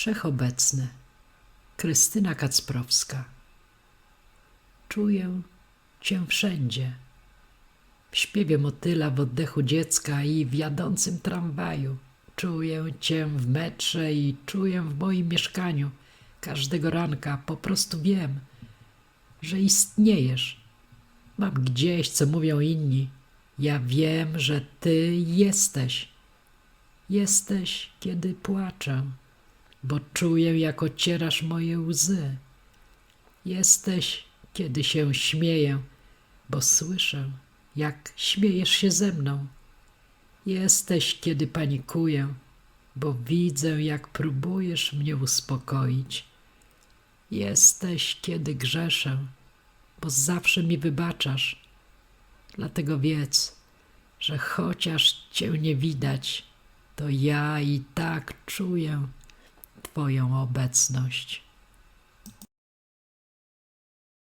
Wszechobecny. Krystyna Kacprowska. Czuję Cię wszędzie. W śpiewie motyla, w oddechu dziecka i w jadącym tramwaju. Czuję Cię w metrze i czuję w moim mieszkaniu. Każdego ranka po prostu wiem, że istniejesz. Mam gdzieś, co mówią inni. Ja wiem, że Ty jesteś. Jesteś, kiedy płaczę, bo czuję, jak ocierasz moje łzy. Jesteś, kiedy się śmieję, bo słyszę, jak śmiejesz się ze mną. Jesteś, kiedy panikuję, bo widzę, jak próbujesz mnie uspokoić. Jesteś, kiedy grzeszę, bo zawsze mi wybaczasz. Dlatego wiedz, że chociaż Cię nie widać, to ja i tak czuję Twoją obecność.